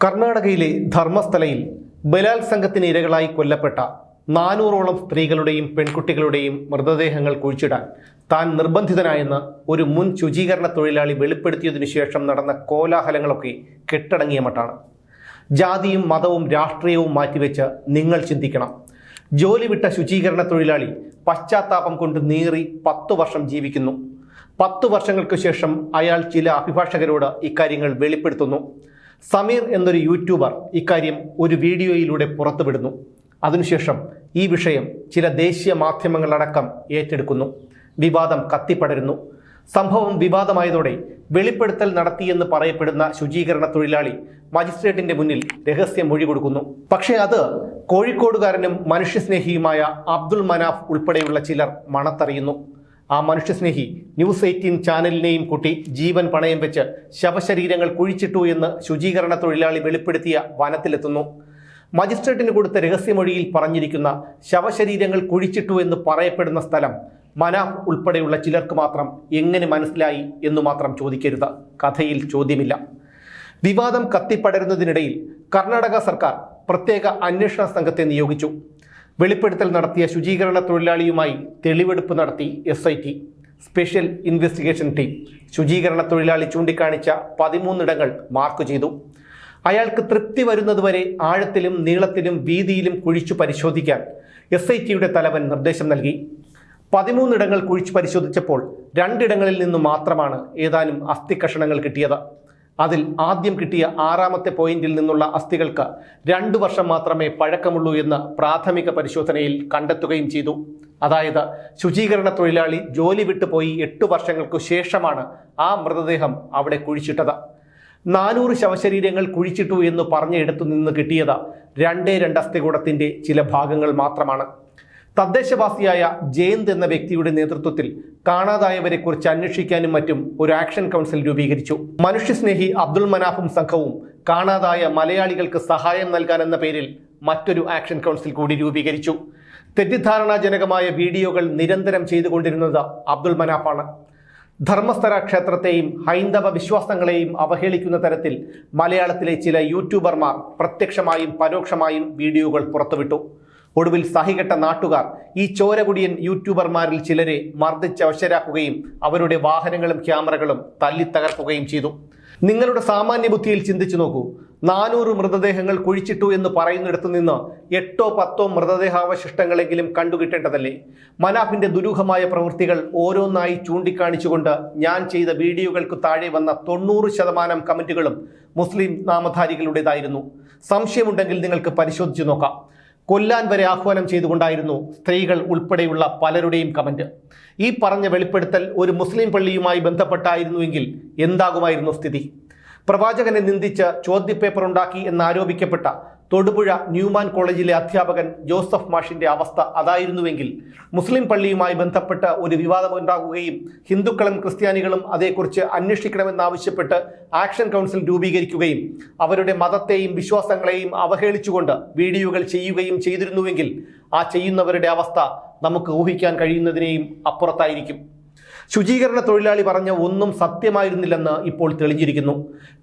കർണാടകയിലെ ധർമ്മസ്ഥലയിൽ ബലാത്സംഗത്തിന് ഇരകളായി കൊല്ലപ്പെട്ട നാനൂറോളം സ്ത്രീകളുടെയും പെൺകുട്ടികളുടെയും മൃതദേഹങ്ങൾ കുഴിച്ചിടാൻ താൻ നിർബന്ധിതനായെന്ന് ഒരു മുൻ ശുചീകരണ തൊഴിലാളി വെളിപ്പെടുത്തിയതിനു ശേഷം നടന്ന കോലാഹലങ്ങളൊക്കെ കെട്ടടങ്ങിയ മട്ടാണ്. ജാതിയും മതവും രാഷ്ട്രീയവും മാറ്റിവെച്ച് നിങ്ങൾ ചിന്തിക്കണം. ജോലി വിട്ട ശുചീകരണ തൊഴിലാളി പശ്ചാത്താപം കൊണ്ട് നീറി പത്തു വർഷം ജീവിക്കുന്നു. പത്തു വർഷങ്ങൾക്ക് ശേഷം അയാൾ ചില അഭിഭാഷകരോട് ഇക്കാര്യങ്ങൾ വെളിപ്പെടുത്തുന്നു. സമീർ എന്നൊരു യൂട്യൂബർ ഇക്കാര്യം ഒരു വീഡിയോയിലൂടെ പുറത്തുവിടുന്നു. അതിനുശേഷം ഈ വിഷയം ചില ദേശീയ മാധ്യമങ്ങളടക്കം ഏറ്റെടുക്കുന്നു. വിവാദം കത്തിപ്പടരുന്നു. സംഭവം വിവാദമായതോടെ വെളിപ്പെടുത്തൽ നടത്തിയെന്ന് പറയപ്പെടുന്ന ശുചീകരണ തൊഴിലാളി മജിസ്ട്രേറ്റിന്റെ മുന്നിൽ രഹസ്യം മൊഴി കൊടുക്കുന്നു. പക്ഷേ അത് കോഴിക്കോടുകാരനും മനുഷ്യസ്നേഹിയുമായ അബ്ദുൾ മനാഫ് ഉൾപ്പെടെയുള്ള ചിലർ മണത്തറിയുന്നു. ആ മനുഷ്യസ്നേഹി ന്യൂസ് എയ്റ്റീൻ ചാനലിനെയും കൂട്ടി ജീവൻ പണയം വെച്ച് ശവശരീരങ്ങൾ കുഴിച്ചിട്ടു എന്ന് ശുചീകരണ തൊഴിലാളി വെളിപ്പെടുത്തിയ വനത്തിലെത്തുന്നു. മജിസ്ട്രേറ്റിന് കൊടുത്ത രഹസ്യമൊഴിയിൽ പറഞ്ഞിരിക്കുന്ന ശവശരീരങ്ങൾ കുഴിച്ചിട്ടു എന്ന് പറയപ്പെടുന്ന സ്ഥലം മനാഫ് ഉൾപ്പെടെയുള്ള ചിലർക്ക് മാത്രം എങ്ങനെ മനസ്സിലായി എന്നു മാത്രം ചോദിക്കരുത്. കഥയിൽ ചോദ്യമില്ല. വിവാദം കത്തിപ്പടരുന്നതിനിടയിൽ കർണാടക സർക്കാർ പ്രത്യേക അന്വേഷണ സംഘത്തെ നിയോഗിച്ചു. വെളിപ്പെടുത്തൽ നടത്തിയ ശുചീകരണ തൊഴിലാളിയുമായി തെളിവെടുപ്പ് നടത്തി S I T special investigation team. ശുചീകരണ തൊഴിലാളി ചൂണ്ടിക്കാണിച്ച പതിമൂന്നിടങ്ങൾ മാർക്ക് ചെയ്തു. അയാൾക്ക് തൃപ്തി വരുന്നതുവരെ ആഴത്തിലും നീളത്തിലും വീതിയിലും കുഴിച്ചു പരിശോധിക്കാൻ എസ് ഐ ടിയുടെ തലവൻ നിർദ്ദേശം നൽകി. പതിമൂന്നിടങ്ങൾ കുഴിച്ചു പരിശോധിച്ചപ്പോൾ രണ്ടിടങ്ങളിൽ നിന്നു മാത്രമാണ് ഏതാനും അസ്ഥി കഷണങ്ങൾ കിട്ടിയത്. അതിൽ ആദ്യം കിട്ടിയ ആറാമത്തെ പോയിന്റിൽ നിന്നുള്ള അസ്ഥികൾക്ക് രണ്ടു വർഷം മാത്രമേ പഴക്കമുള്ളൂ എന്ന് പ്രാഥമിക പരിശോധനയിൽ കണ്ടെത്തുകയും ചെയ്തു. അതായത് ശുചീകരണ തൊഴിലാളി ജോലി വിട്ടുപോയി എട്ടു വർഷങ്ങൾക്കു ശേഷമാണ് ആ മൃതദേഹം അവിടെ കുഴിച്ചിട്ടത്. നാനൂറ് ശവശരീരങ്ങൾ കുഴിച്ചിട്ടു എന്ന് പറഞ്ഞെടുത്തു നിന്ന് കിട്ടിയത് രണ്ടേ രണ്ട് അസ്ഥികൂടത്തിന്റെ ചില ഭാഗങ്ങൾ മാത്രമാണ്. തദ്ദേശവാസിയായ ജയന്ത് എന്ന വ്യക്തിയുടെ നേതൃത്വത്തിൽ കാണാതായവരെ കുറിച്ച് അന്വേഷിക്കാനും മറ്റും ഒരു ആക്ഷൻ കൗൺസിൽ രൂപീകരിച്ചു. മനുഷ്യസ്നേഹി അബ്ദുൾ മനാഫും സംഘവും കാണാതായ മലയാളികൾക്ക് സഹായം നൽകാൻ എന്ന പേരിൽ മറ്റൊരു ആക്ഷൻ കൗൺസിൽ കൂടി രൂപീകരിച്ചു. തെറ്റിദ്ധാരണാജനകമായ വീഡിയോകൾ നിരന്തരം ചെയ്തുകൊണ്ടിരുന്നത് അബ്ദുൾ മനാഫാണ്. ധർമ്മസ്ഥല ക്ഷേത്രത്തെയും ഹൈന്ദവ വിശ്വാസങ്ങളെയും അവഹേളിക്കുന്ന തരത്തിൽ മലയാളത്തിലെ ചില യൂട്യൂബർമാർ പ്രത്യക്ഷമായും പരോക്ഷമായും വീഡിയോകൾ പുറത്തുവിട്ടു. ഒടുവിൽ സഹികെട്ട നാട്ടുകാർ ഈ ചോരകുടിയൻ യൂട്യൂബർമാരിൽ ചിലരെ മർദ്ദിച്ച് അവശരാക്കുകയും അവരുടെ വാഹനങ്ങളും ക്യാമറകളും തല്ലിത്തകർക്കുകയും ചെയ്തു. നിങ്ങളുടെ സാമാന്യ ബുദ്ധിയിൽ ചിന്തിച്ചു നോക്കൂ. നാനൂറ് മൃതദേഹങ്ങൾ കുഴിച്ചിട്ടു എന്ന് പറയുന്നിടത്തു നിന്ന് എട്ടോ പത്തോ മൃതദേഹാവശിഷ്ടങ്ങളെങ്കിലും കണ്ടുകിട്ടേണ്ടതല്ലേ? മനാഫിന്റെ ദുരൂഹമായ പ്രവൃത്തികൾ ഓരോന്നായി ചൂണ്ടിക്കാണിച്ചുകൊണ്ട് ഞാൻ ചെയ്ത വീഡിയോകൾക്ക് താഴെ വന്ന തൊണ്ണൂറ് ശതമാനം കമന്റുകളും മുസ്ലിം നാമധാരികളുടേതായിരുന്നു. സംശയമുണ്ടെങ്കിൽ നിങ്ങൾക്ക് പരിശോധിച്ചു നോക്കാം. കൊല്ലാൻ വരെ ആഹ്വാനം ചെയ്തുകൊണ്ടായിരുന്നു സ്ത്രീകൾ ഉൾപ്പെടെയുള്ള പലരുടെയും കമന്റ്. ഈ പറഞ്ഞ വെളിപ്പെടുത്തൽ ഒരു മുസ്ലിം പള്ളിയുമായി ബന്ധപ്പെട്ടായിരുന്നുവെങ്കിൽ എന്താകുമായിരുന്നു സ്ഥിതി? പ്രവാചകനെ നിന്ദിച്ച് ചോദ്യപേപ്പർ ഉണ്ടാക്കി എന്നാരോപിക്കപ്പെട്ട തൊടുപുഴ ന്യൂമാൻ കോളേജിലെ അധ്യാപകൻ ജോസഫ് മാഷിന്റെ അവസ്ഥ അതായിരുന്നുവെങ്കിൽ മുസ്ലിം പള്ളിയുമായി ബന്ധപ്പെട്ട് ഒരു വിവാദം ഉണ്ടാകുകയും ഹിന്ദുക്കളും ക്രിസ്ത്യാനികളും അതേക്കുറിച്ച് അന്വേഷിക്കണമെന്നാവശ്യപ്പെട്ട് ആക്ഷൻ കൗൺസിൽ രൂപീകരിക്കുകയും അവരുടെ മതത്തെയും വിശ്വാസങ്ങളെയും അവഹേളിച്ചുകൊണ്ട് വീഡിയോകൾ ചെയ്യുകയും ചെയ്തിരുന്നുവെങ്കിൽ ആ ചെയ്യുന്നവരുടെ അവസ്ഥ നമുക്ക് ഊഹിക്കാൻ കഴിയുന്നതിനെയും അപ്പുറത്തായിരിക്കും. ശുചീകരണ തൊഴിലാളി പറഞ്ഞ ഒന്നും സത്യമായിരുന്നില്ലെന്ന് ഇപ്പോൾ തെളിഞ്ഞിരിക്കുന്നു.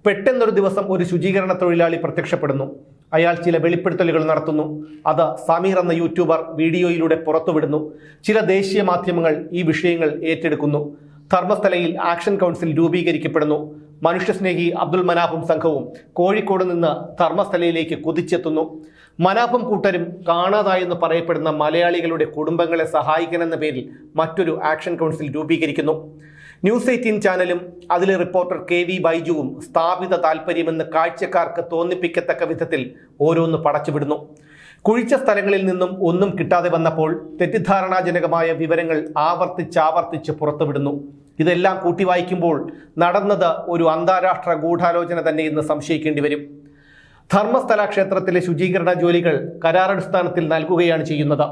പെട്ടെന്നൊരു ദിവസം ഒരു ശുചീകരണ തൊഴിലാളി പ്രത്യക്ഷപ്പെടുന്നു. അയാൾ ചില വെളിപ്പെടുത്തലുകൾ നടത്തുന്നു. അത് സമീർ എന്ന യൂട്യൂബർ വീഡിയോയിലൂടെ പുറത്തുവിടുന്നു. ചില ദേശീയ മാധ്യമങ്ങൾ ഈ വിഷയങ്ങൾ ഏറ്റെടുക്കുന്നു. ധർമ്മസ്ഥലയിൽ ആക്ഷൻ കൗൺസിൽ രൂപീകരിക്കപ്പെടുന്നു. മനുഷ്യസ്നേഹി അബ്ദുൽ മനാഫും സംഘവും കോഴിക്കോട് നിന്ന് ധർമ്മസ്ഥലയിലേക്ക് കുതിച്ചെത്തുന്നു. മനാഫും കൂട്ടരും കാണാതായെന്ന് പറയപ്പെടുന്ന മലയാളികളുടെ കുടുംബങ്ങളെ സഹായിക്കണമെന്ന പേരിൽ മറ്റൊരു ആക്ഷൻ കൗൺസിൽ രൂപീകരിക്കുന്നു. ന്യൂസ് എയ്റ്റീൻ ചാനലും അതിലെ റിപ്പോർട്ടർ കെ വി ബൈജുവും സ്ഥാപിത താല്പര്യമെന്ന് കാഴ്ചക്കാർക്ക് തോന്നിപ്പിക്കത്തക്ക വിധത്തിൽ ഓരോന്ന് പടച്ചുവിടുന്നു. കുഴിച്ച സ്ഥലങ്ങളിൽ നിന്നും ഒന്നും കിട്ടാതെ വന്നപ്പോൾ തെറ്റിദ്ധാരണാജനകമായ വിവരങ്ങൾ ആവർത്തിച്ചാവർത്തിച്ച് പുറത്തുവിടുന്നു. ഇതെല്ലാം കൂട്ടി വായിക്കുമ്പോൾ നടന്നത് ഒരു അന്താരാഷ്ട്ര ഗൂഢാലോചന തന്നെ എന്ന് സംശയിക്കേണ്ടി വരും. ധർമ്മസ്ഥല ക്ഷേത്രത്തിലെ ശുചീകരണ ജോലികൾ കരാറടിസ്ഥാനത്തിൽ നൽകുകയാണ് ചെയ്യുന്നത്.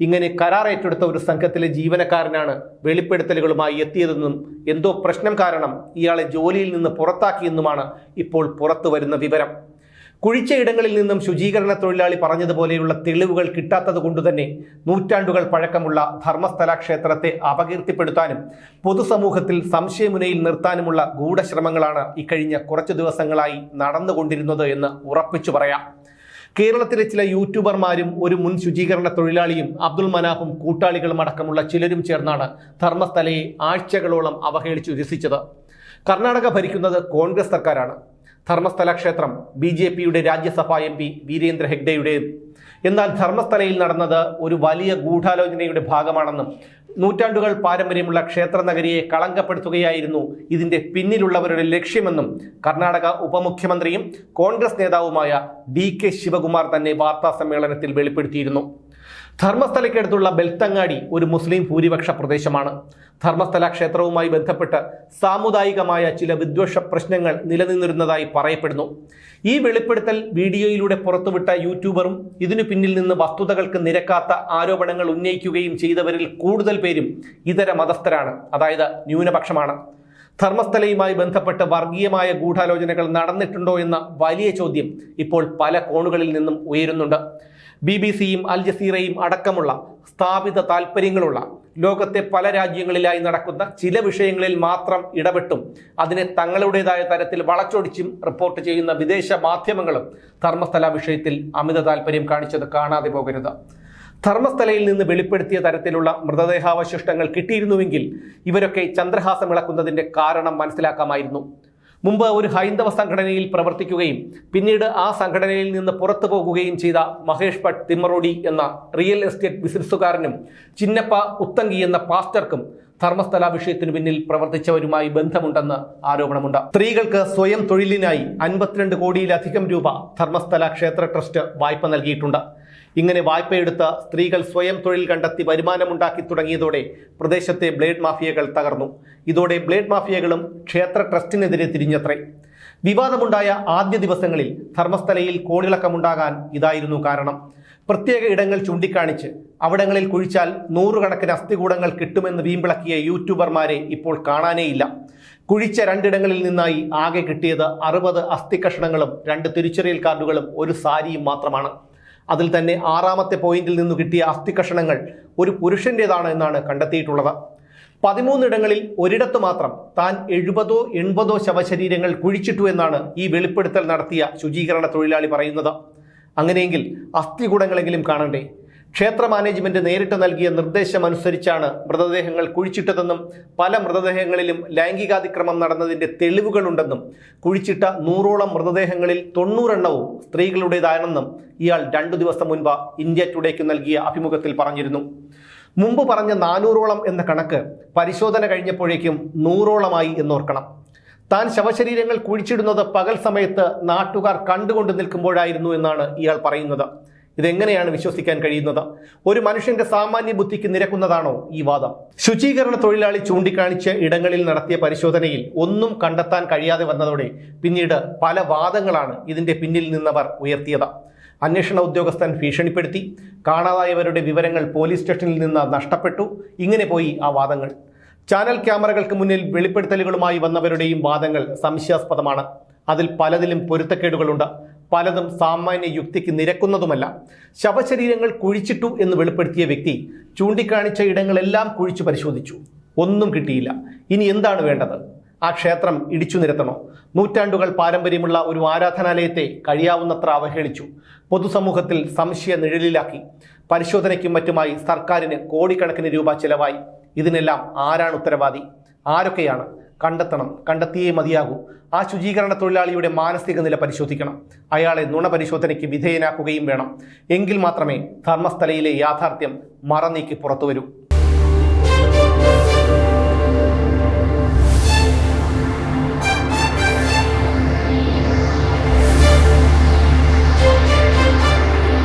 ഇങ്ങനെ കരാർ ഏറ്റെടുത്ത ഒരു സംഘത്തിലെ ജീവനക്കാരനാണ് വെളിപ്പെടുത്തലുകളുമായി എത്തിയതെന്നും എന്തോ പ്രശ്നം കാരണം ഇയാളെ ജോലിയിൽ നിന്ന് പുറത്താക്കിയെന്നുമാണ് ഇപ്പോൾ പുറത്തു വരുന്ന വിവരം. കുഴിച്ച ഇടങ്ങളിൽ നിന്നും ശുചീകരണ തൊഴിലാളി പറഞ്ഞതുപോലെയുള്ള തെളിവുകൾ കിട്ടാത്തത് കൊണ്ടുതന്നെ നൂറ്റാണ്ടുകൾ പഴക്കമുള്ള ധർമ്മസ്ഥല ക്ഷേത്രത്തെ അപകീർത്തിപ്പെടുത്താനും പൊതുസമൂഹത്തിൽ സംശയമുനയിൽ നിർത്താനുമുള്ള ഗൂഢശ്രമങ്ങളാണ് ഇക്കഴിഞ്ഞ കുറച്ചു ദിവസങ്ങളായി നടന്നുകൊണ്ടിരുന്നത് എന്ന് ഉറപ്പിച്ചു പറയാം. കേരളത്തിലെ ചില യൂട്യൂബർമാരും ഒരു മുൻ ശുചീകരണ തൊഴിലാളിയും അബ്ദുൾ മനാഫും കൂട്ടാളികളും അടക്കമുള്ള ചിലരും ചേർന്നാണ് ധർമ്മസ്ഥലയെ ആഴ്ചകളോളം അവഹേളിച്ചു രസിച്ചത്. കർണാടക ഭരിക്കുന്നത് കോൺഗ്രസ് സർക്കാരാണ്. ധർമ്മസ്ഥല ക്ഷേത്രം ബി ജെ പിയുടെ രാജ്യസഭാ എം പി വീരേന്ദ്ര ഹെഗ്ഡെയുടേത്. എന്നാൽ ധർമ്മസ്ഥലയിൽ നടന്നത് ഒരു വലിയ ഗൂഢാലോചനയുടെ ഭാഗമാണെന്നും നൂറ്റാണ്ടുകൾ പാരമ്പര്യമുള്ള ക്ഷേത്ര നഗരിയെ കളങ്കപ്പെടുത്തുകയായിരുന്നു ഇതിന്റെ പിന്നിലുള്ളവരുടെ ലക്ഷ്യമെന്നും കർണാടക ഉപമുഖ്യമന്ത്രിയും കോൺഗ്രസ് നേതാവുമായ ഡി കെ ശിവകുമാർ തന്നെ വാർത്താ സമ്മേളനത്തിൽ വെളിപ്പെടുത്തിയിരുന്നു. ധർമ്മസ്ഥലയ്ക്കടുത്തുള്ള ബെൽത്തങ്ങാടി ഒരു മുസ്ലിം ഭൂരിപക്ഷ പ്രദേശമാണ്. ധർമ്മസ്ഥല ക്ഷേത്രവുമായി ബന്ധപ്പെട്ട് സാമുദായികമായ ചില വിദ്വേഷ പ്രശ്നങ്ങൾ നിലനിന്നിരുന്നതായി പറയപ്പെടുന്നു. ഈ വെളിപ്പെടുത്തൽ വീഡിയോയിലൂടെ പുറത്തുവിട്ട യൂട്യൂബറും ഇതിനു പിന്നിൽ നിന്ന് വസ്തുതകൾക്ക് നിരക്കാത്ത ആരോപണങ്ങൾ ഉന്നയിക്കുകയും ചെയ്തവരിൽ കൂടുതൽ പേരും ഇതര മതസ്ഥരാണ് അതായത് ന്യൂനപക്ഷമാണ്. ധർമ്മസ്ഥലയുമായി ബന്ധപ്പെട്ട് വർഗീയമായ ഗൂഢാലോചനകൾ നടന്നിട്ടുണ്ടോ എന്ന വലിയ ചോദ്യം ഇപ്പോൾ പല കോണുകളിൽ നിന്നും ഉയരുന്നുണ്ട്. ബി ബി സിയും അൽ ജസീറയും അടക്കമുള്ള സ്ഥാപിത താൽപ്പര്യങ്ങളുള്ള ലോകത്തെ പല രാജ്യങ്ങളിലായി നടക്കുന്ന ചില വിഷയങ്ങളിൽ മാത്രം ഇടപെട്ടും അതിനെ തങ്ങളുടേതായ തരത്തിൽ വളച്ചൊടിച്ചും റിപ്പോർട്ട് ചെയ്യുന്ന വിദേശ മാധ്യമങ്ങളും ധർമ്മസ്ഥല വിഷയത്തിൽ അമിത താൽപ്പര്യം കാണിച്ചത് കാണാതെ പോകരുത്. ധർമ്മസ്ഥലയിൽ നിന്ന് വെളിപ്പെടുത്തിയ തരത്തിലുള്ള മൃതദേഹാവശിഷ്ടങ്ങൾ കിട്ടിയിരുന്നുവെങ്കിൽ ഇവരൊക്കെ ചന്ദ്രഹാസം ഇളക്കുന്നതിന്റെ കാരണം മനസ്സിലാക്കാമായിരുന്നു. മുമ്പ് ഒരു ഹൈന്ദവ സംഘടനയിൽ പ്രവർത്തിക്കുകയും പിന്നീട് ആ സംഘടനയിൽ നിന്ന് പുറത്തു പോകുകയും ചെയ്ത മഹേഷ് ഭട്ട് തിമ്മറോഡി എന്ന റിയൽ എസ്റ്റേറ്റ് ബിസിനസ്സുകാരനും ചിന്നപ്പ ഉത്തങ്കി എന്ന പാസ്റ്റർക്കും ധർമ്മസ്ഥല വിഷയത്തിനു പിന്നിൽ പ്രവർത്തിച്ചവരുമായി ബന്ധമുണ്ടെന്ന് ആരോപണമുണ്ട്. സ്ത്രീകൾക്ക് സ്വയം തൊഴിലിനായി അൻപത്തിരണ്ട് കോടിയിലധികം രൂപ ധർമ്മസ്ഥല ക്ഷേത്ര ട്രസ്റ്റ് വായ്പ നൽകിയിട്ടുണ്ട്. ഇങ്ങനെ വായ്പയെടുത്ത സ്ത്രീകൾ സ്വയം തൊഴിൽ കണ്ടെത്തി വരുമാനമുണ്ടാക്കി തുടങ്ങിയതോടെ പ്രദേശത്തെ ബ്ലേഡ് മാഫിയകൾ തകർന്നു. ഇതോടെ ബ്ലേഡ് മാഫിയകളും ക്ഷേത്ര ട്രസ്റ്റിനെതിരെ തിരിഞ്ഞത്രേ. വിവാദമുണ്ടായ ആദ്യ ദിവസങ്ങളിൽ ധർമ്മസ്ഥലയിൽ കോളിളക്കമുണ്ടാകാൻ ഇതായിരുന്നു കാരണം. പ്രത്യേക ഇടങ്ങൾ ചൂണ്ടിക്കാണിച്ച് അവിടങ്ങളിൽ കുഴിച്ചാൽ നൂറുകണക്കിന് അസ്ഥികൂടങ്ങൾ കിട്ടുമെന്ന് വീമ്പിളക്കിയ യൂട്യൂബർമാരെ ഇപ്പോൾ കാണാനേയില്ല. കുഴിച്ച രണ്ടിടങ്ങളിൽ നിന്നായി ആകെ കിട്ടിയത് അറുപത് അസ്ഥി കഷണങ്ങളും രണ്ട് തിരിച്ചറിയൽ കാർഡുകളും ഒരു സാരിയും മാത്രമാണ്. അതിൽ തന്നെ ആറാമത്തെ പോയിന്റിൽ നിന്ന് കിട്ടിയ അസ്ഥി കഷണങ്ങൾ ഒരു പുരുഷന്റേതാണ് എന്നാണ് കണ്ടെത്തിയിട്ടുള്ളത്. പതിമൂന്നിടങ്ങളിൽ ഒരിടത്ത് മാത്രം താൻ എഴുപതോ എൺപതോ ശവശരീരങ്ങൾ കുഴിച്ചിട്ടു എന്നാണ് ഈ വെളിപ്പെടുത്തൽ നടത്തിയ ശുചീകരണ തൊഴിലാളി പറയുന്നത്. അങ്ങനെയെങ്കിൽ അസ്ഥികൂടങ്ങളെങ്കിലും കാണണ്ടേ? ക്ഷേത്ര മാനേജ്മെന്റ് നേരിട്ട് നൽകിയ നിർദ്ദേശമനുസരിച്ചാണ് മൃതദേഹങ്ങൾ കുഴിച്ചിട്ടതെന്നും പല മൃതദേഹങ്ങളിലും ലൈംഗികാതിക്രമം നടന്നതിന്റെ തെളിവുകളുണ്ടെന്നും കുഴിച്ചിട്ട നൂറോളം മൃതദേഹങ്ങളിൽ തൊണ്ണൂറെണ്ണവും സ്ത്രീകളുടേതാണെന്നും ഇയാൾ രണ്ടു ദിവസം മുൻപ് ഇന്ത്യ ടുഡേക്ക് നൽകിയ അഭിമുഖത്തിൽ പറഞ്ഞിരുന്നു. മുമ്പ് പറഞ്ഞ നാനൂറോളം എന്ന കണക്ക് പരിശോധന കഴിഞ്ഞപ്പോഴേക്കും നൂറോളമായി എന്നോർക്കണം. താൻ ശവശരീരങ്ങൾ കുഴിച്ചിടുന്നത് പകൽ സമയത്ത് നാട്ടുകാർ കണ്ടുകൊണ്ട് നിൽക്കുമ്പോഴായിരുന്നു എന്നാണ് ഇയാൾ പറയുന്നത്. ഇതെങ്ങനെയാണ് വിശ്വസിക്കാൻ കഴിയുന്നത്? ഒരു മനുഷ്യന്റെ സാമാന്യ ബുദ്ധിക്ക് നിരക്കുന്നതാണോ ഈ വാദം? ശുചീകരണ തൊഴിലാളി ചൂണ്ടിക്കാണിച്ച ഇടങ്ങളിൽ നടത്തിയ പരിശോധനയിൽ ഒന്നും കണ്ടെത്താൻ കഴിയാതെ വന്നതോടെ പിന്നീട് പല വാദങ്ങളാണ് ഇതിന്റെ പിന്നിൽ നിന്നവർ ഉയർത്തിയത്. അന്വേഷണ ഉദ്യോഗസ്ഥൻ ഭീഷണിപ്പെടുത്തി കാണാതായവരുടെ വിവരങ്ങൾ പോലീസ് സ്റ്റേഷനിൽ നിന്ന് നഷ്ടപ്പെട്ടു. ഇങ്ങനെ പോയി ആ വാദങ്ങൾ. ചാനൽ ക്യാമറകൾക്ക് മുന്നിൽ വെളിപ്പെടുത്തലുകളുമായി വന്നവരുടെയും വാദങ്ങൾ സംശയാസ്പദമാണ്. അതിൽ പലതിലും പൊരുത്തക്കേടുകളുണ്ട്. പലതും സാമാന്യ യുക്തിക്ക് നിരക്കുന്നതുമല്ല. ശവശരീരങ്ങൾ കുഴിച്ചിട്ടു എന്ന് വെളിപ്പെടുത്തിയ വ്യക്തി ചൂണ്ടിക്കാണിച്ച ഇടങ്ങളെല്ലാം കുഴിച്ചു പരിശോധിച്ചു. ഒന്നും കിട്ടിയില്ല. ഇനി എന്താണ് വേണ്ടത്? ആ ക്ഷേത്രം ഇടിച്ചു നിരത്തണോ? നൂറ്റാണ്ടുകൾ പാരമ്പര്യമുള്ള ഒരു ആരാധനാലയത്തെ കഴിയാവുന്നത്ര അവഹേളിച്ചു. പൊതുസമൂഹത്തിൽ സംശയ നിഴലിലാക്കി. പരിശോധനയ്ക്കും മറ്റുമായി സർക്കാരിന് കോടിക്കണക്കിന് രൂപ ചെലവായി. ഇതിനെല്ലാം ആരാണ് ഉത്തരവാദി? ആരൊക്കെയാണ്? കണ്ടെത്തണം കണ്ടെത്തിയേ മതിയാകൂ. ആ ശുചീകരണ തൊഴിലാളിയുടെ മാനസിക നില പരിശോധിക്കണം. അയാളെ നുണ പരിശോധനയ്ക്ക് വിധേയനാക്കുകയും വേണം. എങ്കിൽ മാത്രമേ ധർമ്മസ്ഥലയിലെ യാഥാർത്ഥ്യം മറനീക്കി പുറത്തുവരൂ.